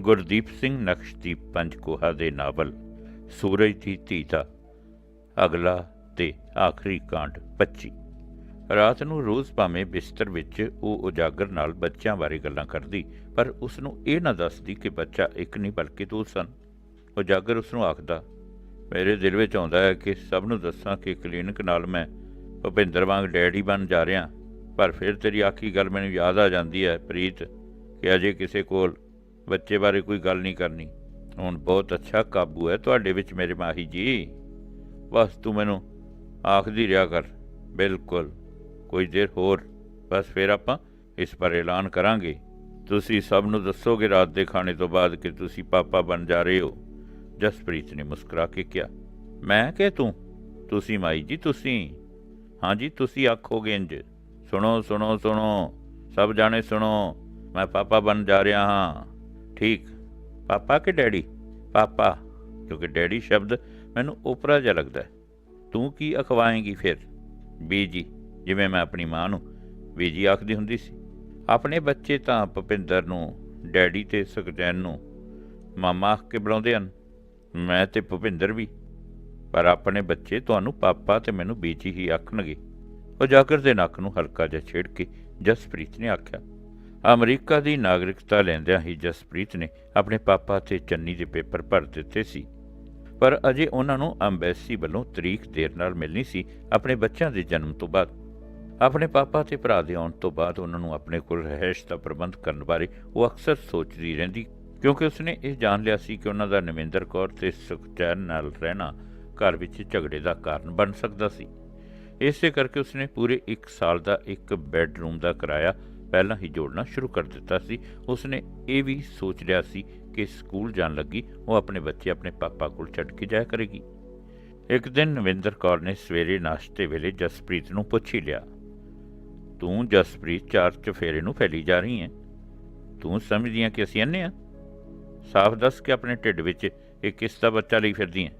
ਗੁਰਦੀਪ ਸਿੰਘ ਨਕਸ਼ਦੀਪ ਪੰਚਕੋਹਾ ਦੇ ਨਾਵਲ, ਸੂਰਜ ਦੀ ਧੀ ਦਾ। ਅਗਲਾ ਤੇ ਆਖਰੀ ਕਾਂਡ 25 ਰਾਤ ਨੂੰ ਰੋਜ਼ ਭਾਵੇਂ ਬਿਸਤਰ ਵਿੱਚ ਉਹ ਉਜਾਗਰ ਨਾਲ ਬੱਚਿਆਂ ਬਾਰੇ ਗੱਲਾਂ ਕਰਦੀ, ਪਰ ਉਸ ਨੂੰ ਇਹ ਨਾ ਦੱਸਦੀ ਕਿ ਬੱਚਾ ਇੱਕ ਨਹੀਂ ਬਲਕਿ ਦੋ ਸਨ। ਉਜਾਗਰ ਉਸ ਨੂੰ ਆਖਦਾ, ਮੇਰੇ ਦਿਲ ਵਿੱਚ ਆਉਂਦਾ ਹੈ ਕਿ ਸਭ ਨੂੰ ਦੱਸਾਂ ਕਿ ਕਲੀਨਿਕ ਨਾਲ ਮੈਂ ਭੁਪਿੰਦਰ ਵਾਂਗ ਡੈਡੀ ਬਣ ਜਾ ਰਿਹਾ। ਪਰ ਫਿਰ ਤੇਰੀ ਆਖੀ ਗੱਲ ਮੈਨੂੰ ਯਾਦ ਆ ਜਾਂਦੀ ਹੈ, ਪ੍ਰੀਤ, ਕਿ ਅਜੇ ਕਿਸੇ ਕੋਲ ਬੱਚੇ ਬਾਰੇ ਕੋਈ ਗੱਲ ਨਹੀਂ ਕਰਨੀ। ਹੁਣ ਬਹੁਤ ਅੱਛਾ ਕਾਬੂ ਹੈ ਤੁਹਾਡੇ ਵਿੱਚ ਮੇਰੇ ਮਾਹੀ ਜੀ। ਬਸ ਤੂੰ ਮੈਨੂੰ ਆਖਦੀ ਰਿਹਾ ਕਰ। ਬਿਲਕੁਲ। ਕੋਈ ਦੇਰ ਹੋਰ। ਬਸ ਫਿਰ ਆਪਾਂ ਇਸ ਪਰ ਐਲਾਨ ਕਰਾਂਗੇ। ਤੁਸੀਂ ਸਭ ਨੂੰ ਦੱਸੋਗੇ ਰਾਤ ਦੇ ਖਾਣੇ ਤੋਂ ਬਾਅਦ ਕਿ ਤੁਸੀਂ ਪਾਪਾ ਬਣ ਜਾ ਰਹੇ ਹੋ। ਜਸਪ੍ਰੀਤ ਨੇ ਮੁਸਕਰਾ ਕੇ ਕਿਹਾ, ਮੈਂ ਕਿ ਤੂੰ? ਤੁਸੀਂ ਮਾਈ ਜੀ, ਤੁਸੀਂ? ਹਾਂਜੀ ਤੁਸੀਂ ਆਖੋਗੇ ਇੰਜ। ਸੁਣੋ ਸੁਣੋ ਸੁਣੋ। ਸਭ ਜਾਣੇ ਸੁਣੋ। ਮੈਂ ਪਾਪਾ ਬਣ ਜਾ ਰਿਹਾ ਹਾਂ। ਠੀਕ। ਪਾਪਾ ਕਿ ਡੈਡੀ? ਪਾਪਾ, ਕਿਉਂਕਿ ਡੈਡੀ ਸ਼ਬਦ ਮੈਨੂੰ ਉਪਰਾ ਜਿਹਾ ਲੱਗਦਾ ਤੂੰ ਕੀ ਅਖਵਾਏਂਗੀ ਫਿਰ? ਬੀਜੀ, ਜਿਵੇਂ ਮੈਂ ਆਪਣੀ ਮਾਂ ਨੂੰ ਬੀਜੀ ਆਖਦੀ ਹੁੰਦੀ ਸੀ। ਆਪਣੇ ਬੱਚੇ ਤਾਂ ਭੁਪਿੰਦਰ ਨੂੰ, ਡੈਡੀ ਤੇ ਸੁਖਜੈਨ ਨੂੰ ਮਾਮਾ ਆਖ ਕੇ ਬੁਲਾਉਂਦੇ ਹਨ। ਮੈਂ ਤੇ ਭੁਪਿੰਦਰ ਵੀ। ਪਰ ਆਪਣੇ ਬੱਚੇ ਤੁਹਾਨੂੰ ਪਾਪਾ ਤੇ ਮੈਨੂੰ ਬੀਜੀ ਹੀ ਆਖਣਗੇ। ਉਜਾਗਰ ਦੇ ਨੱਕ ਨੂੰ ਹਲਕਾ ਜਿਹਾ ਛੇੜ ਕੇ ਜਸਪ੍ਰੀਤ ਨੇ ਆਖਿਆ ਅਮਰੀਕਾ ਦੀ ਨਾਗਰਿਕਤਾ ਲੈਂਦਿਆਂ ਹੀ ਜਸਪ੍ਰੀਤ ਨੇ ਆਪਣੇ ਪਾਪਾ ਤੇ ਚੰਨੀ ਦੇ ਪੇਪਰ ਭਰ ਦਿੱਤੇ ਸੀ। ਪਰ ਅਜੇ ਉਹਨਾਂ ਨੂੰ ਅੰਬੈਸੀ ਵੱਲੋਂ ਤਰੀਕ ਦੇਰ ਨਾਲ ਮਿਲਣੀ ਸੀ ਆਪਣੇ ਬੱਚਿਆਂ ਦੇ ਜਨਮ ਤੋਂ ਬਾਅਦ। ਆਪਣੇ ਪਾਪਾ ਤੇ ਭਰਾ ਦੇ ਆਉਣ ਤੋਂ ਬਾਅਦ ਉਹਨਾਂ ਨੂੰ ਆਪਣੇ ਕੋਲ ਰਹਿائش ਦਾ ਪ੍ਰਬੰਧ ਕਰਨ ਬਾਰੇ ਉਹ ਅਕਸਰ ਸੋਚਦੀ ਰਹਿੰਦੀ, ਕਿਉਂਕਿ ਉਸਨੇ ਇਹ ਜਾਣ ਲਿਆ ਸੀ ਕਿ ਉਹਨਾਂ ਦਾ ਨਵਿੰਦਰ ਕੌਰ ਤੇ ਸੁਖਚੈਨ ਨਾਲ ਰਹਿਣਾ ਘਰ ਵਿੱਚ ਝਗੜੇ ਦਾ ਕਾਰਨ ਬਣ ਸਕਦਾ ਸੀ। ਇਸੇ ਕਰਕੇ ਉਸਨੇ ਪੂਰੇ 1 ਸਾਲ ਦਾ ਇੱਕ ਬੈੱਡਰੂਮ ਦਾ ਕਿਰਾਇਆ ਪਹਿਲਾਂ ਹੀ ਜੋੜਨਾ ਸ਼ੁਰੂ ਕਰ ਦਿੱਤਾ ਸੀ। ਉਸਨੇ ਇਹ ਵੀ ਸੋਚ ਲਿਆ ਸੀ ਕਿ ਸਕੂਲ ਜਾਣ ਲੱਗੀ, ਉਹ ਆਪਣੇ ਬੱਚੇ ਆਪਣੇ ਪਾਪਾ ਕੋਲ ਛੱਡ ਕੇ ਜਾਇਆ ਕਰੇਗੀ। ਇੱਕ ਦਿਨ ਨਵਿੰਦਰ ਕੌਰ ਨੇ ਸਵੇਰੇ ਨਾਸ਼ਤੇ ਵੇਲੇ ਜਸਪ੍ਰੀਤ ਨੂੰ ਪੁੱਛ ਹੀ ਲਿਆ, ਤੂੰ ਜਸਪ੍ਰੀਤ ਚਾਰ ਚਫੇਰੇ ਨੂੰ ਫੈਲੀ ਜਾ ਰਹੀ ਹੈ? ਤੂੰ ਸਮਝਦੀ ਹੈ ਕਿ ਅਸੀਂ ਅੰਨੇ ਆ ਸਾਫ਼ ਦੱਸ ਕੇ ਆਪਣੇ ਢਿੱਡ ਵਿੱਚ ਇਹ ਕਿਸ ਦਾ ਬੱਚਾ ਲਈ ਫਿਰਦੀ ਹੈ?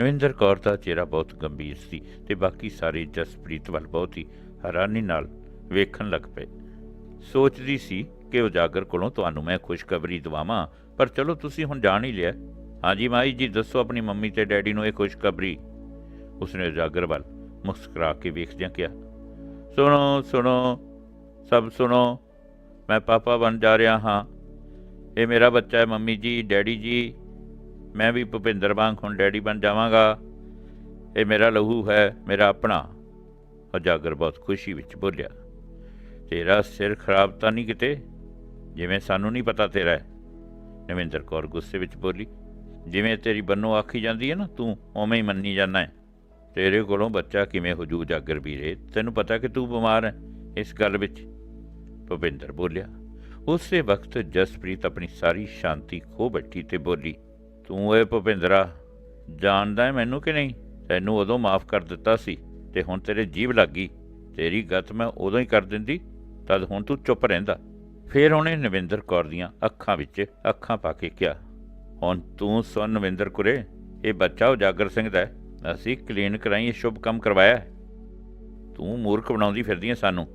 ਨਵਿੰਦਰ ਕੌਰ ਦਾ ਚਿਹਰਾ ਬਹੁਤ ਗੰਭੀਰ ਸੀ ਤੇ ਬਾਕੀ ਸਾਰੇ ਜਸਪ੍ਰੀਤ ਵੱਲ ਬਹੁਤ ਹੀ ਹੈਰਾਨੀ ਨਾਲ ਵੇਖਣ ਲੱਗ ਪਏ। ਸੋਚਦੀ ਸੀ ਕਿ ਉਜਾਗਰ ਕੋਲੋਂ ਤੁਹਾਨੂੰ ਮੈਂ ਖੁਸ਼ਖਬਰੀ ਦਵਾਵਾਂ, ਪਰ ਚਲੋ ਤੁਸੀਂ ਹੁਣ ਜਾਣ ਹੀ ਲਿਆ। ਹਾਂਜੀ ਮਾਈ ਜੀ, ਦੱਸੋ ਆਪਣੀ ਮੰਮੀ ਤੇ ਡੈਡੀ ਨੂੰ ਇਹ ਖੁਸ਼ਖਬਰੀ। ਉਸਨੇ ਉਜਾਗਰ ਵੱਲ ਮੁਸਕਰਾ ਕੇ ਵੇਖਦਿਆਂ ਕਿਹਾ, ਸੁਣੋ ਸੁਣੋ, ਸਭ ਸੁਣੋ, ਮੈਂ ਪਾਪਾ ਬਣ ਜਾ ਰਿਹਾ ਹਾਂ। ਇਹ ਮੇਰਾ ਬੱਚਾ ਹੈ ਮੰਮੀ ਜੀ, ਡੈਡੀ ਜੀ। ਮੈਂ ਵੀ ਭੁਪਿੰਦਰ ਵਾਂਗ ਹੁਣ ਡੈਡੀ ਬਣ ਜਾਵਾਂਗਾ। ਇਹ ਮੇਰਾ ਲਹੂ ਹੈ, ਮੇਰਾ ਆਪਣਾ। ਉਜਾਗਰ ਬਹੁਤ ਖੁਸ਼ੀ ਵਿੱਚ ਬੋਲਿਆ। ਤੇਰਾ ਸਿਰ ਖਰਾਬ ਤਾਂ ਨਹੀਂ ਕਿਤੇ? ਜਿਵੇਂ ਸਾਨੂੰ ਨਹੀਂ ਪਤਾ ਤੇਰਾ ਨਵਿੰਦਰ ਕੌਰ ਗੁੱਸੇ ਵਿੱਚ ਬੋਲੀ, ਜਿਵੇਂ ਤੇਰੀ ਬੰਨੋ ਆਖੀ ਜਾਂਦੀ ਹੈ ਨਾ, ਤੂੰ ਉਵੇਂ ਹੀ ਮੰਨੀ ਜਾਂਦਾ ਹੈ। ਤੇਰੇ ਕੋਲੋਂ ਬੱਚਾ ਕਿਵੇਂ ਹੋ ਜੂ ਜਾਗਰ ਵੀਰੇ? ਤੈਨੂੰ ਪਤਾ ਕਿ ਤੂੰ ਬਿਮਾਰ ਹੈ ਇਸ ਗੱਲ ਵਿੱਚ। ਭੁਪਿੰਦਰ ਬੋਲਿਆ, ਉਸੇ ਵਕਤ ਜਸਪ੍ਰੀਤ ਆਪਣੀ ਸਾਰੀ ਸ਼ਾਂਤੀ ਖੋ ਬੈਠੀ ਤੇ ਬੋਲੀ, ਤੂੰ ਇਹ ਭੁਪਿੰਦਰਾ, ਜਾਣਦਾ ਹੈ ਮੈਨੂੰ ਕਿ ਨਹੀਂ? ਤੈਨੂੰ ਉਦੋਂ ਮਾਫ ਕਰ ਦਿੱਤਾ ਸੀ ਤੇ ਹੁਣ ਤੇਰੇ ਜੀਭ ਲੱਗੀ ਤੇਰੀ ਗੱਤ ਮੈਂ ਉਦੋਂ ਹੀ ਕਰ ਦਿੰਦੀ ਤਦ ਹੁਣ ਤੂੰ ਚੁੱਪ ਰਹਿੰਦਾ। ਫੇਰ ਉਹਨੇ ਨਵਿੰਦਰ ਕੌਰ ਦੀਆਂ ਅੱਖਾਂ ਵਿੱਚ ਅੱਖਾਂ ਪਾ ਕੇ ਕਿਹਾ, ਹੁਣ ਤੂੰ ਸੁਣ ਨਵਿੰਦਰ ਕੁਰੇ, ਇਹ ਬੱਚਾ ਉਜਾਗਰ ਸਿੰਘ ਦਾ ਅਸੀਂ ਕਲੀਨਿਕ ਰਾਹੀਂ ਇਹ ਸ਼ੁਭ ਕੰਮ ਕਰਵਾਇਆ ਤੂੰ ਮੂਰਖ ਬਣਾਉਂਦੀ ਫਿਰਦੀ ਹੈ ਸਾਨੂੰ।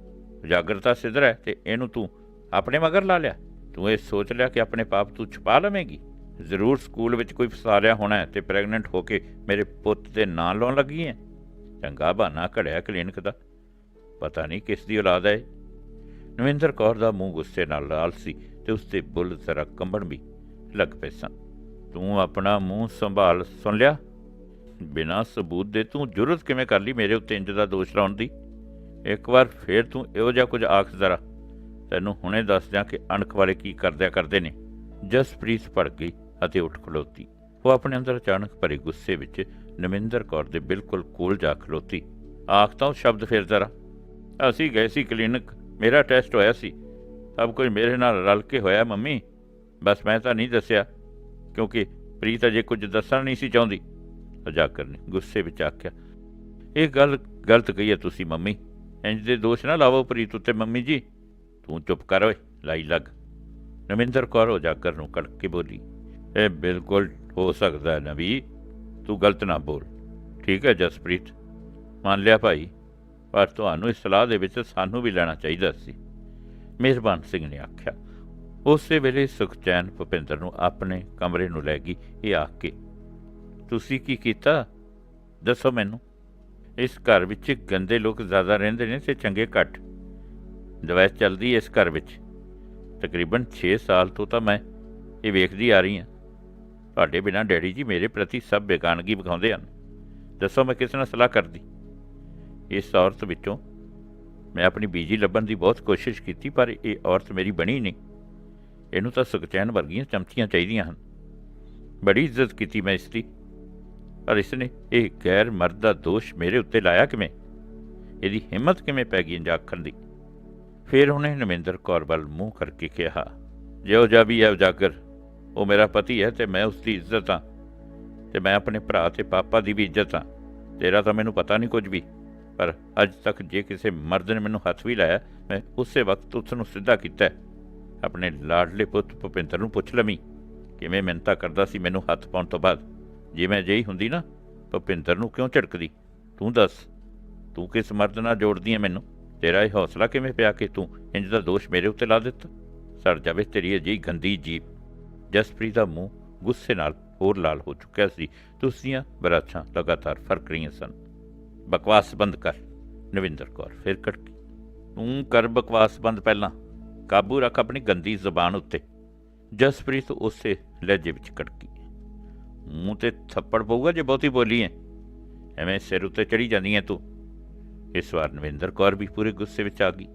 ਉਜਾਗਰਤਾ ਸਿਧਰ ਹੈ ਤੇ ਇਹਨੂੰ ਤੂੰ ਆਪਣੇ ਮਗਰ ਲਾ ਲਿਆ। ਤੂੰ ਇਹ ਸੋਚ ਲਿਆ ਕਿ ਆਪਣੇ ਪਾਪ ਤੂੰ ਛੁਪਾ ਲਵੇਂਗੀ। ਜ਼ਰੂਰ ਸਕੂਲ ਵਿੱਚ ਕੋਈ ਫਸਾਰਿਆ ਹੋਣਾ ਹੈ ਤੇ ਪ੍ਰੈਗਨੈਂਟ ਹੋ ਕੇ ਮੇਰੇ ਪੁੱਤ ਦੇ ਨਾਂ ਲਾਉਣ ਲੱਗੀ ਹੈ ਚੰਗਾ ਬਹਾਨਾ ਘੜਿਆ ਕਲੀਨਿਕ ਦਾ। ਪਤਾ ਨਹੀਂ ਕਿਸ ਦੀ ਔਲਾਦ ਹੈ ਨਵਿੰਦਰ ਕੌਰ ਦਾ ਮੂੰਹ ਗੁੱਸੇ ਨਾਲ ਲਾਲ ਸੀ ਤੇ ਉਸਦੇ ਬੁੱਲ ਜ਼ਰਾ ਕੰਬਣ ਵੀ ਲੱਗ ਪਏ ਸਨ। ਤੂੰ ਆਪਣਾ ਮੂੰਹ ਸੰਭਾਲ, ਸੁਣ ਲਿਆ? ਬਿਨਾਂ ਸਬੂਤ ਦੇ ਤੂੰ ਜੁਰਤ ਕਿਵੇਂ ਕਰ ਲਈ ਮੇਰੇ ਉੱਤੇ ਇੰਜ ਦਾ ਦੋਸ਼ ਲਾਉਣ ਦੀ? ਇੱਕ ਵਾਰ ਫੇਰ ਤੂੰ ਇਹੋ ਜਿਹਾ ਕੁਝ ਆਖ ਜ਼ਰਾ। ਤੈਨੂੰ ਹੁਣੇ ਦੱਸ ਦਿਆਂ ਕਿ ਅਣਖ ਵਾਲੇ ਕੀ ਕਰਦਿਆ ਕਰਦੇ ਨੇ। ਜਸਪ੍ਰੀਤ ਭੜ ਗਈ ਅਤੇ ਉੱਠ ਖਲੋਤੀ। ਉਹ ਆਪਣੇ ਅੰਦਰ ਅਚਾਨਕ ਭਰੇ ਗੁੱਸੇ ਵਿੱਚ ਨਵਿੰਦਰ ਕੌਰ ਦੇ ਬਿਲਕੁਲ ਕੋਲ ਜਾ ਖਲੋਤੀ। ਆਖ ਤਾਂ ਉਹ ਸ਼ਬਦ ਫੇਰ ਜ਼ਰਾ। ਅਸੀਂ ਗਏ ਸੀ ਕਲੀਨਿਕ ਮੇਰਾ ਟੈਸਟ ਹੋਇਆ ਸੀ। ਸਭ ਕੁਝ ਮੇਰੇ ਨਾਲ ਰਲ ਕੇ ਹੋਇਆ, ਮੰਮੀ। ਬਸ ਮੈਂ ਤਾਂ ਨਹੀਂ ਦੱਸਿਆ, ਕਿਉਂਕਿ ਪ੍ਰੀਤ ਅਜੇ ਕੁਝ ਦੱਸਣਾ ਨਹੀਂ ਸੀ ਚਾਹੁੰਦੀ। ਉਜਾਗਰ ਨੇ ਗੁੱਸੇ ਵਿੱਚ ਆਖਿਆ, ਇਹ ਗੱਲ ਗਲਤ ਕਹੀ ਹੈ ਤੁਸੀਂ, ਮੰਮੀ। ਇੰਜ ਦੇ ਦੋਸ਼ ਨਾ ਲਾਵੋ ਪ੍ਰੀਤ ਉੱਤੇ, ਮੰਮੀ ਜੀ। ਤੂੰ ਚੁੱਪ ਕਰ ਓਏ, ਲਾਈ ਲੱਗ। ਨਵਿੰਦਰ ਕੌਰ ਉਜਾਗਰ ਨੂੰ ਕੜਕ ਕੇ ਬੋਲੀ, ਇਹ ਬਿਲਕੁਲ ਹੋ ਸਕਦਾ ਹੈ ਨਵੀ, ਤੂੰ ਗਲਤ ਨਾ ਬੋਲ। ਠੀਕ ਹੈ ਜਸਪ੍ਰੀਤ। ਮੰਨ ਲਿਆ ਭਾਈ ਪਰ ਤੁਹਾਨੂੰ ਇਸ ਸਲਾਹ ਦੇ ਵਿੱਚ ਸਾਨੂੰ ਵੀ ਲੈਣਾ ਚਾਹੀਦਾ ਸੀ। ਮਿਹਰਬਾਨ ਸਿੰਘ ਨੇ ਆਖਿਆ। ਉਸੇ ਵੇਲੇ ਸੁਖਚੈਨ ਭੁਪਿੰਦਰ ਨੂੰ ਆਪਣੇ ਕਮਰੇ ਨੂੰ ਲੈ ਗਈ। ਇਹ ਆਖ ਕੇ, ਤੁਸੀਂ ਕੀ ਕੀਤਾ? ਦੱਸੋ ਮੈਨੂੰ। ਇਸ ਘਰ ਵਿੱਚ ਗੰਦੇ ਲੋਕ ਜ਼ਿਆਦਾ ਰਹਿੰਦੇ ਨੇ ਤੇ ਚੰਗੇ ਘੱਟ। ਦਵਾਈ ਚੱਲਦੀ ਇਸ ਘਰ ਵਿੱਚ। ਤਕਰੀਬਨ 6 ਸਾਲ ਤੋਂ ਤਾਂ ਮੈਂ ਇਹ ਵੇਖਦੀ ਆ ਰਹੀ ਹਾਂ। ਤੁਹਾਡੇ ਬਿਨਾਂ ਡੈਡੀ ਜੀ ਮੇਰੇ ਪ੍ਰਤੀ ਸਭ ਬੇਗਾਨਗੀ ਵਿਖਾਉਂਦੇ ਹਨ। ਦੱਸੋ ਮੈਂ ਕਿਸ ਨਾਲ ਸਲਾਹ ਕਰਦੀ? ਇਸ ਔਰਤ ਵਿੱਚੋਂ। ਮੈਂ ਆਪਣੀ ਬੀਜੀ ਲੱਭਣ ਦੀ ਬਹੁਤ ਕੋਸ਼ਿਸ਼ ਕੀਤੀ, ਪਰ ਇਹ ਔਰਤ ਮੇਰੀ ਬਣੀ ਨਹੀਂ। ਇਹਨੂੰ ਤਾਂ ਸੁਖਚੈਨ ਵਰਗੀਆਂ ਚਮਚੀਆਂ ਚਾਹੀਦੀਆਂ ਹਨ। ਬੜੀ ਇੱਜ਼ਤ ਕੀਤੀ ਮੈਂ ਇਸ ਦੀ। ਪਰ ਇਸਨੇ ਇਹ ਗੈਰ ਮਰਦ ਦਾ ਦੋਸ਼ ਮੇਰੇ ਉੱਤੇ ਲਾਇਆ ਕਿਵੇਂ? ਇਹਦੀ ਹਿੰਮਤ ਕਿਵੇਂ ਪੈ ਗਈ ਇੰਜ ਆਖਣ ਦੀ? ਫਿਰ ਉਹਨੇ ਨਵਿੰਦਰ ਕੌਰ ਵੱਲ ਮੂੰਹ ਕਰਕੇ ਕਿਹਾ ਜਿਉ ਜਾ ਵੀ ਹੈ ਉਜਾਗਰ, ਉਹ ਮੇਰਾ ਪਤੀ ਹੈ ਤੇ ਮੈਂ ਉਸ ਦੀ ਇੱਜ਼ਤ ਹਾਂ ਤੇ ਮੈਂ ਆਪਣੇ ਭਰਾ ਤੇ ਪਾਪਾ ਦੀ ਵੀ ਇੱਜ਼ਤ ਹਾਂ। ਤੇਰਾ ਤਾਂ ਮੈਨੂੰ ਪਤਾ ਨਹੀਂ ਕੁਝ ਵੀ। ਪਰ ਅੱਜ ਤੱਕ ਜੇ ਕਿਸੇ ਮਰਦ ਨੇ ਮੈਨੂੰ ਹੱਥ ਵੀ ਲਾਇਆ, ਮੈਂ ਉਸੇ ਵਕਤ ਉਸ ਨੂੰ ਸਿੱਧਾ ਕੀਤਾ। ਆਪਣੇ ਲਾਡਲੇ ਪੁੱਤ ਭੁਪਿੰਦਰ ਨੂੰ ਪੁੱਛ ਲਮੀ ਕਿਵੇਂ ਮਿਹਨਤਾਂ ਕਰਦਾ ਸੀ ਮੈਨੂੰ ਹੱਥ ਪਾਉਣ ਤੋਂ ਬਾਅਦ? ਜੇ ਮੈਂ ਜਿਹੀ ਹੁੰਦੀ ਨਾ, ਭੁਪਿੰਦਰ ਨੂੰ ਕਿਉਂ ਝਟਕਦੀ ਤੂੰ ਦੱਸ, ਤੂੰ ਕਿਸ ਮਰਦ ਨਾਲ ਜੋੜਦੀ ਹੈ ਮੈਨੂੰ? ਤੇਰਾ ਇਹ ਹੌਸਲਾ ਕਿਵੇਂ ਪਿਆ ਕਿ ਤੂੰ ਇੰਜ ਦਾ ਦੋਸ਼ ਮੇਰੇ ਉੱਤੇ ਲਾ ਦਿੱਤਾ? ਸੜ ਜਾਵੇ ਤੇਰੀ ਅਜਿਹੀ ਗੰਦੀ ਜੀਬ ਜਸਪ੍ਰੀਤ ਦਾ ਮੂੰਹ ਗੁੱਸੇ ਨਾਲ ਹੋਰ ਲਾਲ ਹੋ ਚੁੱਕਿਆ ਸੀ। ਤੇ ਉਸ ਦੀਆਂ ਬਰਾਛਾਂ ਲਗਾਤਾਰ ਫ਼ਰਕ ਰਹੀਆਂ ਸਨ। ਬਕਵਾਸ ਬੰਦ ਕਰ, ਨਵਿੰਦਰ ਕੌਰ, ਫਿਰ ਕੜਕੀ। ਤੂੰ ਕਰ ਬਕਵਾਸ ਬੰਦ ਪਹਿਲਾਂ, ਕਾਬੂ ਰੱਖ ਆਪਣੀ ਗੰਦੀ ਜ਼ੁਬਾਨ ਉੱਤੇ। ਜਸਪ੍ਰੀਤ ਉਸੇ ਲਹਿਜੇ ਵਿੱਚ ਕੜਕੀ। ਮੂੰਹ ਤੇ ਥੱਪੜ ਪਊਗਾ ਜੇ ਬਹੁਤੀ ਬੋਲੀ ਹੈ ਐਵੇਂ ਸਿਰ ਉੱਤੇ ਚੜੀ ਜਾਂਦੀ ਹੈ ਤੂੰ। ਇਸ ਵਾਰ ਨਵਿੰਦਰ ਕੌਰ ਵੀ ਪੂਰੇ ਗੁੱਸੇ ਵਿੱਚ ਆ ਗਈ।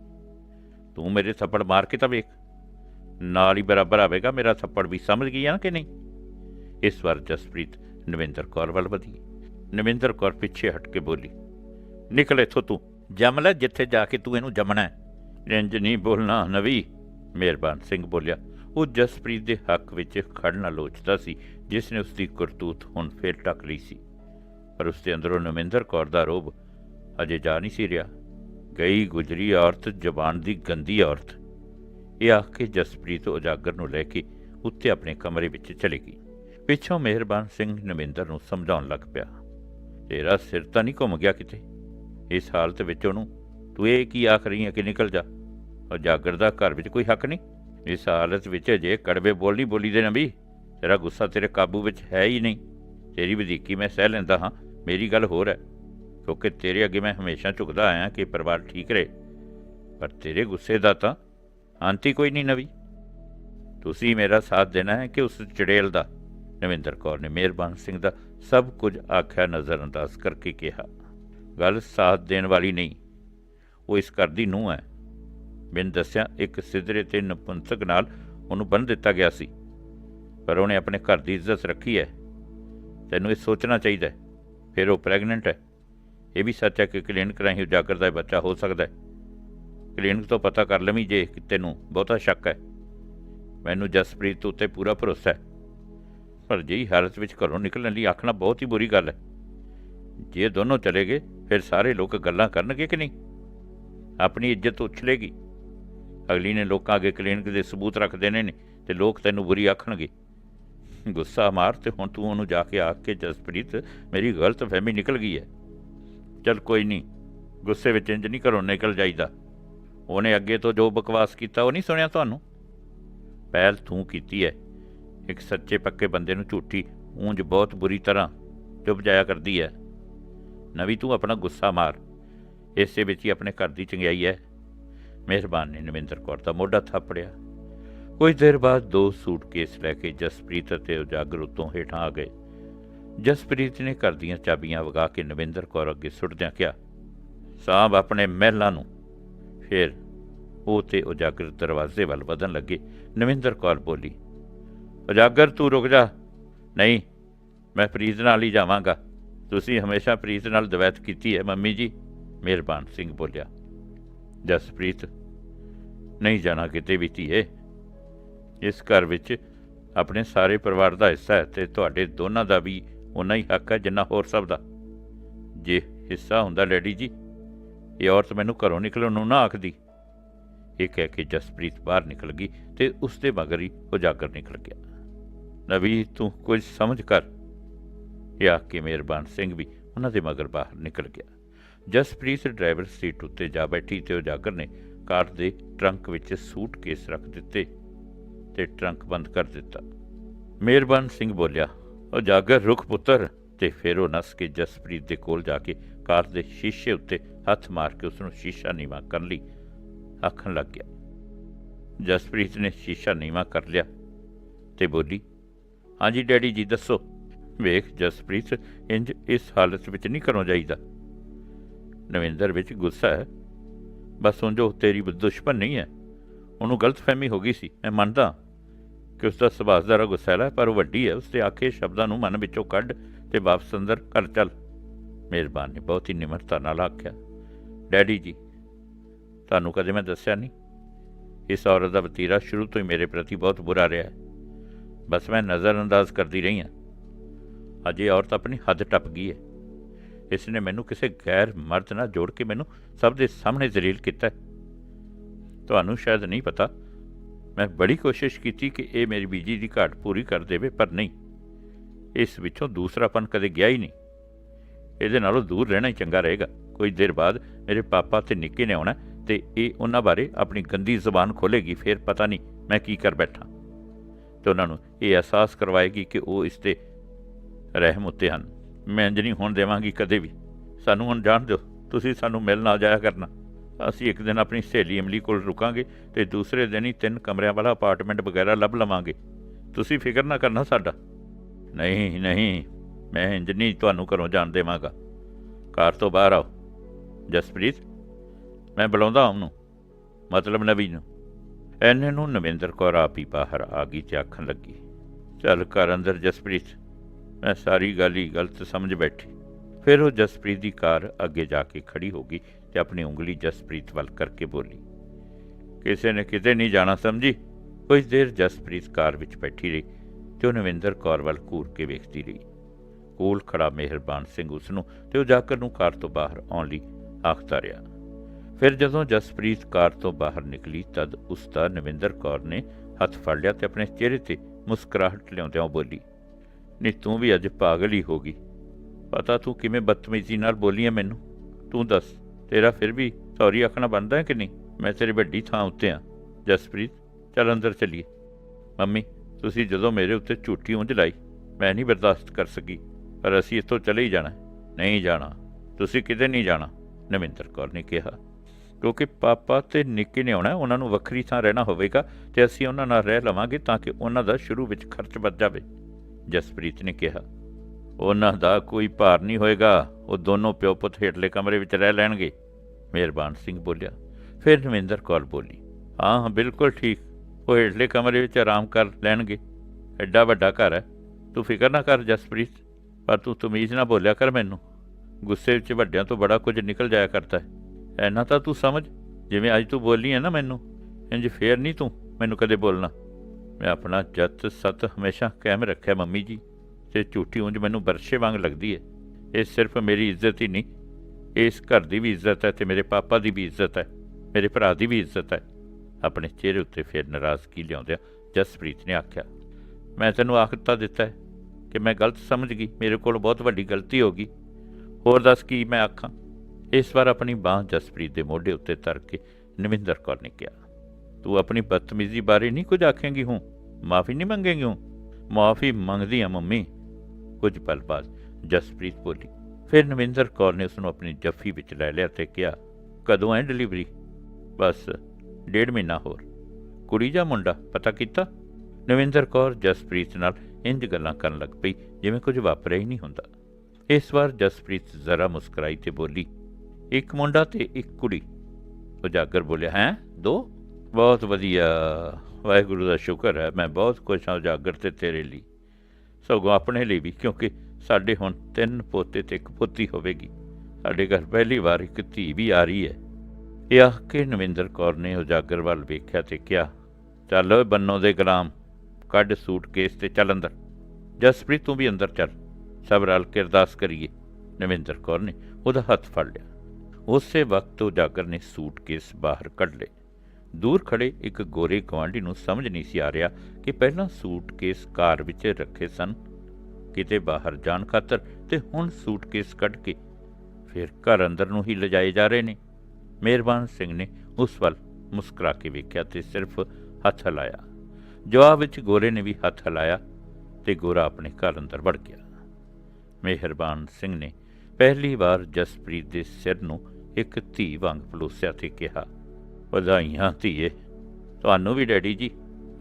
ਤੂੰ ਮੇਰੇ ਥੱਪੜ ਮਾਰ ਕੇ ਤਾਂ ਵੇਖ। ਨਾਲ ਹੀ ਬਰਾਬਰ ਆਵੇਗਾ, ਮੇਰਾ ਥੱਪੜ ਵੀ ਸਮਝ ਗਈ ਆ ਨਾ ਕਿ ਨਹੀਂ? ਇਸ ਵਾਰ ਜਸਪ੍ਰੀਤ ਨਵਿੰਦਰ ਕੌਰ ਵੱਲ ਵਧੀ। ਨਵਿੰਦਰ ਕੌਰ ਪਿੱਛੇ ਹਟ ਕੇ ਬੋਲੀ ਨਿਕਲ ਇੱਥੋਂ ਤੂੰ। ਜੰਮ ਲੈ ਜਿੱਥੇ ਜਾ ਕੇ ਤੂੰ ਇਹਨੂੰ ਜੰਮਣਾ ਹੈ। ਇੰਜ ਨਹੀਂ ਬੋਲਣਾ ਨਵੀ। ਮਿਹਰਬਾਨ ਸਿੰਘ ਬੋਲਿਆ, ਉਹ ਜਸਪ੍ਰੀਤ ਦੇ ਹੱਕ ਵਿੱਚ ਖੜਨਾ ਲੋਚਦਾ ਸੀ, ਜਿਸ ਨੇ ਉਸ ਦੀ ਕਰਤੂਤ ਹੁਣ ਫੇਰ ਟੱਕ ਲਈ ਸੀ। ਪਰ ਉਸ ਦੇ ਅੰਦਰੋਂ ਨਵਿੰਦਰ ਕੌਰ ਦਾ ਰੋਬ ਅਜੇ ਜਾ ਨਹੀਂ ਸੀ ਰਿਹਾ। ਗਈ ਗੁਜਰੀ ਔਰਤ ਜ਼ਬਾਨ ਦੀ ਗੰਦੀ ਔਰਤ। ਇਹ ਆਖ ਕੇ ਜਸਪ੍ਰੀਤ ਉਜਾਗਰ ਨੂੰ ਲੈ ਕੇ ਉੱਤੇ ਆਪਣੇ ਕਮਰੇ ਵਿੱਚ ਚਲੀ ਗਈ। ਪਿੱਛੋਂ ਮਿਹਰਬਾਨ ਸਿੰਘ ਨਵਿੰਦਰ ਨੂੰ ਸਮਝਾਉਣ ਲੱਗ ਪਿਆ, ਤੇਰਾ ਸਿਰ ਤਾਂ ਨਹੀਂ ਘੁੰਮ ਗਿਆ ਕਿਤੇ? ਇਸ ਹਾਲਤ ਵਿੱਚ ਉਹਨੂੰ, ਤੂੰ ਇਹ ਕੀ ਆਖ ਰਹੀ ਹੈ ਕਿ ਨਿਕਲ ਜਾ? ਉਜਾਗਰ ਦਾ ਘਰ ਵਿੱਚ ਕੋਈ ਹੱਕ ਨਹੀਂ। ਇਸ ਹਾਲਤ ਵਿੱਚ ਅਜੇ ਕੜਵੇ ਬੋਲ ਨਹੀਂ ਬੋਲੀ ਦੇ ਨਾ ਤੇਰਾ ਗੁੱਸਾ ਤੇਰੇ ਕਾਬੂ ਵਿੱਚ ਹੈ ਹੀ ਨਹੀਂ। ਤੇਰੀ ਵਧੀਕੀ ਮੈਂ ਸਹਿ ਲੈਂਦਾ ਹਾਂ। ਮੇਰੀ ਗੱਲ ਹੋਰ ਹੈ। ਕਿਉਂਕਿ ਤੇਰੇ ਅੱਗੇ ਮੈਂ ਹਮੇਸ਼ਾ ਝੁਕਦਾ ਆਇਆ ਕਿ ਪਰਿਵਾਰ ਠੀਕ ਰਹੇ। ਪਰ ਤੇਰੇ ਗੁੱਸੇ ਦਾ ਤਾਂ ਅੰਤ ਹੀ ਕੋਈ ਨਹੀਂ ਨਵੀ ਤੁਸੀਂ ਮੇਰਾ ਸਾਥ ਦੇਣਾ ਹੈ ਕਿ ਉਸ ਚੜੇਲ ਦਾ, ਨਵਿੰਦਰ ਕੌਰ ਨੇ ਮਿਹਰਬਾਨ ਸਿੰਘ ਦਾ ਸਭ ਕੁਝ ਆਖਿਆ ਨਜ਼ਰਅੰਦਾਜ਼ ਕਰਕੇ ਕਿਹਾ। ਗੱਲ ਸਾਥ ਦੇਣ ਵਾਲੀ ਨਹੀਂ। ਉਹ ਇਸ ਘਰ ਦੀ ਨੂੰਹ ਹੈ। ਬਿਨ ਦੱਸਿਆ ਇੱਕ ਸਿਧਰੇ ਤੇ ਨਪੁੰਸਕ ਨਾਲ ਉਹਨੂੰ ਬੰਨ ਦਿੱਤਾ ਗਿਆ ਸੀ। ਪਰ ਉਹਨੇ ਆਪਣੇ ਘਰ ਦੀ ਇੱਜ਼ਤ ਰੱਖੀ ਹੈ। ਤੈਨੂੰ ਇਹ ਸੋਚਣਾ ਚਾਹੀਦਾ ਹੈ। ਫਿਰ ਉਹ ਪ੍ਰੈਗਨੈਂਟ ਹੈ। ਇਹ ਵੀ ਸੱਚ ਹੈ ਕਿ ਕਲੀਨਿਕ ਰਾਹੀਂ ਉਜਾਗਰ ਦਾ ਇਹ ਬੱਚਾ ਹੋ ਸਕਦਾ ਹੈ। ਕਲੀਨਿਕ ਤੋਂ ਪਤਾ ਕਰ ਲਵੀਂ ਜੇ ਤੈਨੂੰ ਬਹੁਤਾ ਸ਼ੱਕ ਹੈ। ਮੈਨੂੰ ਜਸਪ੍ਰੀਤ ਉੱਤੇ ਪੂਰਾ ਭਰੋਸਾ ਹੈ। ਪਰ ਜਿਹੀ ਹਾਲਤ ਵਿੱਚ ਘਰੋਂ ਨਿਕਲਣ ਲਈ ਆਖਣਾ ਬਹੁਤ ਹੀ ਬੁਰੀ ਗੱਲ ਹੈ। ਜੇ ਦੋਨੋਂ ਚਲੇ ਗਏ ਫਿਰ ਸਾਰੇ ਲੋਕ ਗੱਲਾਂ ਕਰਨਗੇ ਕਿ ਨਹੀਂ? ਆਪਣੀ ਇੱਜ਼ਤ ਉਛਲੇਗੀ। ਅਗਲੀ ਨੇ ਲੋਕਾਂ ਅੱਗੇ ਕਲੀਨਿਕ ਦੇ ਸਬੂਤ ਰੱਖ ਦੇਣੇ ਨੇ ਤੇ ਲੋਕ ਤੈਨੂੰ ਬੁਰੀ ਆਖਣਗੇ। ਗੁੱਸਾ ਮਾਰ ਤੇ ਹੁਣ ਤੂੰ ਉਹਨੂੰ ਜਾ ਕੇ ਆਖ ਕੇ ਜਸਪ੍ਰੀਤ, ਮੇਰੀ ਗਲਤ ਫਹਿਮੀ ਨਿਕਲ ਗਈ ਹੈ। ਚਲ ਕੋਈ ਨਹੀਂ, ਗੁੱਸੇ ਵਿੱਚ ਇੰਜ ਨਹੀਂ ਘਰੋਂ ਨਿਕਲ ਜਾਈਦਾ। ਉਹਨੇ ਅੱਗੇ ਤੋਂ ਜੋ ਬਕਵਾਸ ਕੀਤਾ ਉਹ ਨਹੀਂ ਸੁਣਿਆ ਤੁਹਾਨੂੰ? ਪਹਿਲ ਤੂੰ ਕੀਤੀ ਹੈ। ਇੱਕ ਸੱਚੇ ਪੱਕੇ ਬੰਦੇ ਨੂੰ ਝੂਠੀ ਉਂਝ ਬਹੁਤ ਬੁਰੀ ਤਰ੍ਹਾਂ ਚੁੱਪ ਜਾਇਆ ਕਰਦੀ ਹੈ। ਨਵੀ ਤੂੰ ਆਪਣਾ ਗੁੱਸਾ ਮਾਰ। ਇਸੇ ਵਿੱਚ ਹੀ ਆਪਣੇ ਘਰ ਦੀ ਚੰਗਿਆਈ ਹੈ। ਮਿਹਰਬਾਨ ਨੇ ਨਵਿੰਦਰ ਕੌਰ ਦਾ ਮੋਢਾ ਥਾਪੜਿਆ ਕੁਝ ਦੇਰ ਬਾਅਦ ਦੋ ਸੂਟਕੇਸ ਲੈ ਕੇ ਜਸਪ੍ਰੀਤ ਅਤੇ ਉਜਾਗਰ ਉੱਤੋਂ ਹੇਠਾਂ ਆ ਗਏ। ਜਸਪ੍ਰੀਤ ਨੇ ਘਰ ਦੀਆਂ ਚਾਬੀਆਂ ਵਗਾ ਕੇ ਨਵਿੰਦਰ ਕੌਰ ਅੱਗੇ ਸੁੱਟਦਿਆਂ ਕਿਹਾ ਸਾਹਬ ਆਪਣੇ ਮਹਿਲਾਂ ਨੂੰ। ਫਿਰ ਉਹ ਤੇ ਉਜਾਗਰ ਦਰਵਾਜ਼ੇ ਵੱਲ ਵਧਣ ਲੱਗੇ। ਨਵਿੰਦਰ ਕੌਰ ਬੋਲੀ, ਉਜਾਗਰ, ਤੂੰ ਰੁਕ ਜਾ। ਨਹੀਂ, ਮੈਂ ਪ੍ਰੀਤ ਨਾਲ ਹੀ ਜਾਵਾਂਗਾ। ਤੁਸੀਂ ਹਮੇਸ਼ਾ ਪ੍ਰੀਤ ਨਾਲ ਦਵੈਤ ਕੀਤੀ ਹੈ, ਮੰਮੀ ਜੀ। ਮਿਹਰਬਾਨ, ਸਿੰਘ ਬੋਲਿਆ। ਜਸਪ੍ਰੀਤ ਨਹੀਂ ਜਾਣਾ ਕਿਤੇ ਵੀ ਧੀਏ। ਇਸ ਘਰ ਵਿੱਚ ਆਪਣੇ ਸਾਰੇ ਪਰਿਵਾਰ ਦਾ ਹਿੱਸਾ ਹੈ ਤੇ ਤੁਹਾਡੇ ਦੋਨਾਂ ਦਾ ਵੀ ਉਨਾ ਹੀ ਹੱਕ ਹੈ ਜਿੰਨਾ ਹੋਰ ਸਭ ਦਾ। ਜੇ ਹਿੱਸਾ ਹੁੰਦਾ, ਡੈਡੀ ਜੀ, ਇਹ ਔਰਤ ਮੈਨੂੰ ਘਰੋਂ ਨਿਕਲਣ ਨੂੰ ਨਾ ਆਖਦੀ। ਇਹ ਕਹਿ ਕੇ ਜਸਪ੍ਰੀਤ ਬਾਹਰ ਨਿਕਲ ਗਈ ਤੇ ਉਸ ਦੇ ਮਗਰ ਹੀ ਉਜਾਗਰ ਨਿਕਲ ਗਿਆ। ਨਵੀ, ਤੂੰ ਕੁਝ ਸਮਝ ਕਰ। ਇਹ ਆਖ ਕੇ ਮਿਹਰਬਾਨ ਸਿੰਘ ਵੀ ਉਹਨਾਂ ਦੇ ਮਗਰ ਬਾਹਰ ਨਿਕਲ ਗਿਆ। ਜਸਪ੍ਰੀਤ ਡਰਾਈਵਰ ਸੀਟ ਉੱਤੇ ਜਾ ਬੈਠੀ ਤੇ ਉਜਾਗਰ ਨੇ ਕਾਰ ਦੇ ਟਰੰਕ ਵਿੱਚ ਸੂਟਕੇਸ ਰੱਖ ਦਿੱਤੇ ਤੇ ਟਰੰਕ ਬੰਦ ਕਰ ਦਿੱਤਾ। ਮਿਹਰਬਾਨ ਸਿੰਘ ਬੋਲਿਆ ਉਹ ਜਾਗਰ ਰੁਖ ਪੁੱਤਰ। ਤੇ ਫਿਰ ਉਹ ਨਸ ਕੇ ਜਸਪ੍ਰੀਤ ਦੇ ਕੋਲ ਜਾ ਕੇ ਕਾਰ ਦੇ ਸ਼ੀਸ਼ੇ ਉੱਤੇ ਹੱਥ ਮਾਰ ਕੇ ਉਸ ਨੂੰ ਸ਼ੀਸ਼ਾ ਨੀਵਾ ਕਰਨ ਲਈ ਆਖਣ ਲੱਗ ਗਿਆ। ਜਸਪ੍ਰੀਤ ਨੇ ਸ਼ੀਸ਼ਾ ਨੀਵਾ ਕਰ ਲਿਆ ਤੇ ਬੋਲੀ, ਹਾਂਜੀ ਡੈਡੀ ਜੀ, ਦੱਸੋ। ਵੇਖ ਜਸਪ੍ਰੀਤ ਇੰਜ ਇਸ ਹਾਲਤ ਵਿੱਚ ਨਹੀਂ ਕਰੋ ਜਾਈਦਾ। ਨਵਿੰਦਰ ਵਿੱਚ ਗੁੱਸਾ ਹੈ। ਬਸ ਉਂਝ ਉਹ ਤੇਰੀ ਦੁਸ਼ਮਣ ਨਹੀਂ ਹੈ, ਉਹਨੂੰ ਗਲਤਫਹਿਮੀ ਹੋ ਗਈ ਸੀ, ਮੈਂ ਮੰਨਦਾ ਕਿ ਉਸ ਦਾ ਸੁਭਾਅ ਜ਼ਰਾ ਗੁੱਸੈਲਾ ਪਰ ਉਹ ਵੱਡੀ ਹੈ। ਉਸ ਦੇ ਆਖੇ ਸ਼ਬਦਾਂ ਨੂੰ ਮਨ ਵਿੱਚੋਂ ਕੱਢ ਤੇ ਵਾਪਸ ਅੰਦਰ ਘਰ ਚੱਲ। ਮਿਹਰਬਾਨ ਨੇ ਬਹੁਤ ਹੀ ਨਿਮਰਤਾ ਨਾਲ ਆਖਿਆ, ਡੈਡੀ ਜੀ, ਤੁਹਾਨੂੰ ਕਦੇ ਮੈਂ ਦੱਸਿਆ ਨਹੀਂ, ਇਸ ਔਰਤ ਦਾ ਵਤੀਰਾ ਸ਼ੁਰੂ ਤੋਂ ਹੀ ਮੇਰੇ ਪ੍ਰਤੀ ਬਹੁਤ ਬੁਰਾ ਰਿਹਾ ਬਸ ਮੈਂ ਨਜ਼ਰਅੰਦਾਜ਼ ਕਰਦੀ ਰਹੀ ਹਾਂ। ਅੱਜ ਇਹ ਔਰਤ ਆਪਣੀ ਹੱਦ ਟੱਪ ਗਈ ਹੈ। ਇਸ ਨੇ ਮੈਨੂੰ ਕਿਸੇ ਗੈਰ ਮਰਦ ਨਾਲ ਜੋੜ ਕੇ ਮੈਨੂੰ ਸਭ ਦੇ ਸਾਹਮਣੇ ਜ਼ਲੀਲ ਕੀਤਾ ਤੁਹਾਨੂੰ ਸ਼ਾਇਦ ਨਹੀਂ ਪਤਾ, ਮੈਂ ਬੜੀ ਕੋਸ਼ਿਸ਼ ਕੀਤੀ ਕਿ ਇਹ ਮੇਰੀ ਬੀਜੀ ਦੀ ਘਾਟ ਪੂਰੀ ਕਰ ਦੇਵੇ, ਪਰ ਨਹੀਂ। ਇਸ ਵਿੱਚੋਂ ਦੂਸਰਾਪਨ ਕਦੇ ਗਿਆ ਹੀ ਨਹੀਂ। ਇਹਦੇ ਨਾਲੋਂ ਦੂਰ ਰਹਿਣਾ ਹੀ ਚੰਗਾ ਰਹੇਗਾ। ਕੁਝ ਦੇਰ ਬਾਅਦ ਮੇਰੇ ਪਾਪਾ ਤੇ ਨਿੱਕੇ ਨੇ ਆਉਣਾ ਤੇ ਇਹ ਉਹਨਾਂ ਬਾਰੇ ਆਪਣੀ ਗੰਦੀ ਜ਼ੁਬਾਨ ਖੋਲੇਗੀ ਫਿਰ ਪਤਾ ਨਹੀਂ ਮੈਂ ਕੀ ਕਰ ਬੈਠਾ। ਤੇ ਉਹਨਾਂ ਨੂੰ ਇਹ ਅਹਿਸਾਸ ਕਰਵਾਏਗੀ ਕਿ ਉਹ ਇਸ ਤੇ ਰਹਿਮ ਉੱਤੇ ਹਨ। ਮੈਂ ਇੰਜ ਨਹੀਂ ਹੋਣ ਦੇਵਾਂਗੀ ਕਦੇ ਵੀ। ਸਾਨੂੰ ਹੁਣ ਜਾਣ ਦਿਓ। ਤੁਸੀਂ ਸਾਨੂੰ ਮਿਲਣ ਆ ਜਾਇਆ ਕਰਨਾ। ਅਸੀਂ ਇੱਕ ਦਿਨ ਆਪਣੀ ਸਹੇਲੀ ਇਮਲੀ ਕੋਲ ਰੁਕਾਂਗੇ ਤੇ ਦੂਸਰੇ ਦਿਨ ਹੀ ਤਿੰਨ ਕਮਰਿਆਂ ਵਾਲਾ ਅਪਾਰਟਮੈਂਟ ਵਗੈਰਾ ਲੱਭ ਲਵਾਂਗੇ। ਤੁਸੀਂ ਫਿਕਰ ਨਾ ਕਰਨਾ ਸਾਡਾ। ਨਹੀਂ ਨਹੀਂ। ਮੈਂ ਇੰਜ ਨਹੀਂ ਤੁਹਾਨੂੰ ਘਰੋਂ ਜਾਣ ਦੇਵਾਂਗਾ। ਕਾਰ ਤੋਂ ਬਾਹਰ ਆਓ। ਜਸਪ੍ਰੀਤ, ਮੈਂ ਬੁਲਾਉਂਦਾ ਉਹਨੂੰ। ਮਤਲਬ ਨਵੀਂ ਨੂੰ। ਐਨੇ ਨੂੰ ਨਵਿੰਦਰ ਕੌਰ ਆਪ ਹੀ ਬਾਹਰ ਆ ਗਈ ਤੇ ਆਖਣ ਲੱਗੀ, ਚੱਲ ਘਰ ਅੰਦਰ ਜਸਪ੍ਰੀਤ। ਮੈਂ ਸਾਰੀ ਗੱਲ ਹੀ ਗਲਤ ਸਮਝ ਬੈਠੀ। ਫਿਰ ਉਹ ਜਸਪ੍ਰੀਤ ਦੀ ਕਾਰ ਅੱਗੇ ਜਾ ਕੇ ਖੜੀ ਹੋ ਗਈ ਤੇ ਆਪਣੀ ਉਂਗਲੀ ਜਸਪ੍ਰੀਤ ਵੱਲ ਕਰਕੇ ਬੋਲੀ, ਕਿਸੇ ਨੇ ਕਿਤੇ ਨਹੀਂ ਜਾਣਾ ਸਮਝੀ? ਕੁਝ ਦੇਰ ਜਸਪ੍ਰੀਤ ਕਾਰ ਵਿੱਚ ਬੈਠੀ ਰਹੀ ਤੇ ਉਹ ਨਵਿੰਦਰ ਕੌਰ ਵੱਲ ਘੂਰ ਕੇ ਵੇਖਦੀ ਰਹੀ। ਕੋਲ ਖੜਾ ਮਿਹਰਬਾਨ ਸਿੰਘ ਉਸ ਨੂੰ ਤੇ ਉਹ ਜਾਕਰ ਨੂੰ ਕਾਰ ਤੋਂ ਬਾਹਰ ਆਉਣ ਲਈ ਆਖਦਾ ਰਿਹਾ। ਫਿਰ ਜਦੋਂ ਜਸਪ੍ਰੀਤ ਕਾਰ ਤੋਂ ਬਾਹਰ ਨਿਕਲੀ ਤਦ ਉਸ ਦਾ ਨਵਿੰਦਰ ਕੌਰ ਨੇ ਹੱਥ ਫੜ ਲਿਆ ਤੇ ਆਪਣੇ ਚਿਹਰੇ ਤੇ ਮੁਸਕਰਾਹਟ ਲਿਆਉਂਦਿਆਂ ਬੋਲੀ ਨਹੀਂ ਤੂੰ ਵੀ ਅੱਜ ਪਾਗਲ ਹੀ ਹੋ ਗਈ। ਪਤਾ ਤੂੰ ਕਿਵੇਂ ਬਦਤਮੀਜ਼ੀ ਨਾਲ ਬੋਲੀ ਹੈ ਮੈਨੂੰ। ਤੂੰ ਦੱਸ, ਤੇਰਾ ਫਿਰ ਵੀ ਸੌਰੀ ਆਖਣਾ ਬਣਦਾ ਹੈ ਕਿ ਨਹੀਂ? ਮੈਂ ਤੇਰੀ ਵੱਡੀ ਥਾਂ ਉੱਤੇ ਆ। ਜਸਪ੍ਰੀਤ, ਚੱਲ ਅੰਦਰ ਚੱਲੀਏ। ਮੰਮੀ, ਤੁਸੀਂ ਜਦੋਂ ਮੇਰੇ ਉੱਤੇ ਝੂਠੀ ਉਂਝ ਲਾਈ, ਮੈਂ ਨਹੀਂ ਬਰਦਾਸ਼ਤ ਕਰ ਸਕੀ। ਪਰ ਅਸੀਂ ਇੱਥੋਂ ਚਲੇ ਹੀ ਜਾਣਾ। ਨਹੀਂ ਜਾਣਾ। ਤੁਸੀਂ ਕਿਤੇ ਨਹੀਂ ਜਾਣਾ, ਨਵਿੰਦਰ ਕੌਰ ਨੇ ਕਿਹਾ। ਕਿਉਂਕਿ ਪਾਪਾ ਤੇ ਨਿੱਕੀ ਨੇ ਆਉਣਾ, ਉਹਨਾਂ ਨੂੰ ਵੱਖਰੀ ਥਾਂ ਰਹਿਣਾ ਹੋਵੇਗਾ ਤੇ ਅਸੀਂ ਉਹਨਾਂ ਨਾਲ ਰਹਿ ਲਵਾਂਗੇ ਤਾਂ ਕਿ ਉਹਨਾਂ ਦਾ ਸ਼ੁਰੂ ਵਿੱਚ ਖਰਚ ਵੱਧ ਜਾਵੇ। ਜਸਪ੍ਰੀਤ ਨੇ ਕਿਹਾ, ਉਹਨਾਂ ਦਾ ਕੋਈ ਭਾਰ ਨਹੀਂ ਹੋਏਗਾ, ਉਹ ਦੋਨੋਂ ਪਿਓ ਪੁੱਤ ਹੇਠਲੇ ਕਮਰੇ ਵਿੱਚ ਰਹਿ ਲੈਣਗੇ। ਮਿਹਰਬਾਨ ਸਿੰਘ ਬੋਲਿਆ। ਫਿਰ ਨਵਿੰਦਰ ਕੌਰ ਬੋਲੀ, ਹਾਂ ਹਾਂ, ਬਿਲਕੁਲ ਠੀਕ, ਉਹ ਹੇਠਲੇ ਕਮਰੇ ਵਿੱਚ ਆਰਾਮ ਕਰ ਲੈਣਗੇ। ਐਡਾ ਵੱਡਾ ਘਰ ਹੈ। ਤੂੰ ਫਿਕਰ ਨਾ ਕਰ ਜਸਪ੍ਰੀਤ, ਪਰ ਤੂੰ ਤਮੀਜ਼ ਨਾ ਬੋਲਿਆ ਕਰ ਮੈਨੂੰ। ਗੁੱਸੇ ਵਿੱਚ ਵੱਡਿਆਂ ਤੋਂ ਬੜਾ ਕੁਝ ਨਿਕਲ ਜਾਇਆ ਕਰਦਾ ਹੈ। ਐਨਾ ਤਾਂ ਤੂੰ ਸਮਝ, ਜਿਵੇਂ ਅੱਜ ਤੂੰ ਬੋਲੀ ਹੈ ਨਾ ਮੈਨੂੰ। ਇੰਜ ਫੇਰ ਨਹੀਂ ਤੂੰ ਮੈਨੂੰ ਕਦੇ ਬੋਲਣਾ। ਮੈਂ ਆਪਣਾ ਜਤ ਸਤ ਹਮੇਸ਼ਾ ਕਾਇਮ ਰੱਖਿਆ, ਮੰਮੀ ਜੀ। ਤੇ ਝੂਠੀ ਉਂਝ ਮੈਨੂੰ ਬਰਸ਼ੇ ਵਾਂਗ ਲੱਗਦੀ ਹੈ। ਇਹ ਸਿਰਫ ਮੇਰੀ ਇੱਜ਼ਤ ਹੀ ਨਹੀਂ। ਇਸ ਘਰ ਦੀ ਵੀ ਇੱਜ਼ਤ ਹੈ ਤੇ ਮੇਰੇ ਪਾਪਾ ਦੀ ਵੀ ਇੱਜ਼ਤ ਹੈ। ਮੇਰੇ ਭਰਾ ਦੀ ਵੀ ਇੱਜ਼ਤ ਹੈ। ਆਪਣੇ ਚਿਹਰੇ ਉੱਤੇ ਫਿਰ ਨਾਰਾਜ਼ਗੀ ਲਿਆਉਂਦਿਆਂ ਜਸਪ੍ਰੀਤ ਨੇ ਆਖਿਆ, ਮੈਂ ਤੈਨੂੰ ਆਖਤਾ ਦਿੱਤਾ ਕਿ ਮੈਂ ਗਲਤ ਸਮਝ ਗਈ। ਮੇਰੇ ਕੋਲ ਬਹੁਤ ਵੱਡੀ ਗਲਤੀ ਹੋ ਗਈ। ਹੋਰ ਦੱਸ ਕੀ ਮੈਂ ਆਖਾਂ? ਇਸ ਵਾਰ ਆਪਣੀ ਬਾਹ ਜਸਪ੍ਰੀਤ ਦੇ ਮੋਢੇ ਉੱਤੇ ਧਰ ਕੇ ਨਵਿੰਦਰ ਕੌਰ ਨੇ ਕਿਹਾ ਤੂੰ ਆਪਣੀ ਬਦਤਮੀਜ਼ੀ ਬਾਰੇ ਨਹੀਂ ਕੁਝ ਆਖੇਂਗੀ ਹੂੰ? ਮਾਫੀ ਨਹੀਂ ਮੰਗੇਂਗੀ ਹੂੰ? ਮਾਫੀ ਮੰਗਦੀ ਆ ਮੰਮੀ। ਕੁਝ ਪਲ ਬਾਅਦ ਜਸਪ੍ਰੀਤ ਬੋਲੀ, ਫਿਰ ਨਵਿੰਦਰ ਕੌਰ ਨੇ ਉਸ ਨੂੰ ਆਪਣੀ ਜੱਫੀ ਵਿੱਚ ਲੈ ਲਿਆ ਤੇ ਕਿਹਾ, ਕਦੋਂ ਹੈ ਡਿਲੀਵਰੀ? ਬਸ, ਡੇਢ ਮਹੀਨਾ ਹੋਰ। ਕੁੜੀ ਜਾਂ ਮੁੰਡਾ, ਪਤਾ ਕੀਤਾ? ਨਵਿੰਦਰ ਕੌਰ ਜਸਪ੍ਰੀਤ ਨਾਲ ਇੰਜ ਗੱਲਾਂ ਕਰਨ ਲੱਗ ਪਈ ਜਿਵੇਂ ਕੁਝ ਵਾਪਰਿਆ ਹੀ ਨਹੀਂ ਹੁੰਦਾ। ਇਸ ਵਾਰ ਜਸਪ੍ਰੀਤ ਜ਼ਰਾ ਮੁਸਕਰਾਈ ਤੇ ਬੋਲੀ, ਇੱਕ ਮੁੰਡਾ ਤੇ ਇੱਕ ਕੁੜੀ। ਉਜਾਗਰ ਬੋਲਿਆ, ਹੈ? ਦੋ? ਬਹੁਤ ਵਧੀਆ, ਵਾਹਿਗੁਰੂ ਦਾ ਸ਼ੁਕਰ ਹੈ, ਮੈਂ ਬਹੁਤ ਖੁਸ਼ ਹਾਂ ਉਜਾਗਰ ਤੇ ਤੇਰੇ ਲਈ, ਸਗੋਂ ਆਪਣੇ ਲਈ ਵੀ, ਕਿਉਂਕਿ ਸਾਡੇ ਹੁਣ ਤਿੰਨ ਪੋਤੇ ਤੇ ਇੱਕ ਪੋਤੀ ਹੋਵੇਗੀ, ਸਾਡੇ ਘਰ ਪਹਿਲੀ ਵਾਰ ਇੱਕ ਧੀ ਵੀ ਆ ਰਹੀ ਹੈ। ਇਹ ਆਖ ਕੇ ਨਵਿੰਦਰ ਕੌਰ ਨੇ ਉਜਾਗਰ ਵੱਲ ਵੇਖਿਆ ਤੇ ਕਿਹਾ, ਚੱਲ ਓਏ ਬੰਨੋ ਦੇ ਗੁਲਾਮ, ਕੱਢ ਸੂਟਕੇਸ ਤੇ ਚੱਲ ਅੰਦਰ, ਜਸਪ੍ਰੀਤ ਤੂੰ ਵੀ ਅੰਦਰ ਚੱਲ, ਸਭ ਰਲ ਕੇ ਅਰਦਾਸ ਕਰੀਏ। ਨਵਿੰਦਰ ਕੌਰ ਨੇ ਉਹਦਾ ਹੱਥ ਫੜ ਲਿਆ। ਉਸੇ ਵਕਤ ਉਜਾਗਰ ਨੇ ਸੂਟਕੇਸ ਬਾਹਰ ਕੱਢ ਲਏ। ਦੂਰ ਖੜੇ ਇੱਕ ਗੋਰੇ ਗਵਾਂਢੀ ਨੂੰ ਸਮਝ ਨਹੀਂ ਸੀ ਆ ਰਿਹਾ ਕਿ ਪਹਿਲਾਂ ਸੂਟਕੇਸ ਕਾਰ ਵਿੱਚ ਰੱਖੇ ਸਨ, ਕਿਤੇ ਬਾਹਰ ਜਾਣ ਖਾਤਰ ਤੇ ਹੁਣ ਸੂਟਕੇਸ ਕੱਢ ਕੇ ਫਿਰ ਘਰ ਅੰਦਰ ਨੂੰ ਹੀ ਲਿਜਾਏ ਜਾ ਰਹੇ ਨੇ। ਮਿਹਰਬਾਨ ਸਿੰਘ ਨੇ ਉਸ ਵੱਲ ਮੁਸਕਰਾ ਕੇ ਵੇਖਿਆ ਤੇ ਸਿਰਫ ਹੱਥ ਹਿਲਾਇਆ। ਜਵਾਬ ਵਿੱਚ ਗੋਰੇ ਨੇ ਵੀ ਹੱਥ ਹਿਲਾਇਆ ਤੇ ਗੋਰਾ ਆਪਣੇ ਘਰ ਅੰਦਰ ਵੜ ਗਿਆ। ਮਿਹਰਬਾਨ ਸਿੰਘ ਨੇ ਪਹਿਲੀ ਵਾਰ ਜਸਪ੍ਰੀਤ ਦੇ ਸਿਰ ਨੂੰ ਇੱਕ ਧੀ ਵਾਂਗ ਪਲੋਸਿਆ ਤੇ ਕਿਹਾ ਵਧਾਈਆਂ, ਧੀਏ। ਤੁਹਾਨੂੰ ਵੀ, ਡੈਡੀ ਜੀ।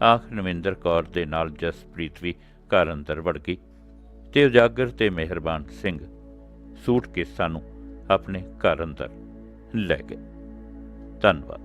ਆਖ, ਨਵਿੰਦਰ ਕੌਰ ਦੇ ਨਾਲ ਜਸਪ੍ਰੀਤ ਵੀ ਘਰ ਅੰਦਰ ਵੜ ਗਈ ਤੇ ਉਜਾਗਰ ਤੇ ਮਿਹਰਬਾਨ ਸਿੰਘ ਸੂਟ ਕੇਸਾਂ ਨੂੰ ਆਪਣੇ ਘਰ ਅੰਦਰ ਲੈ ਗਏ। ਧੰਨਵਾਦ।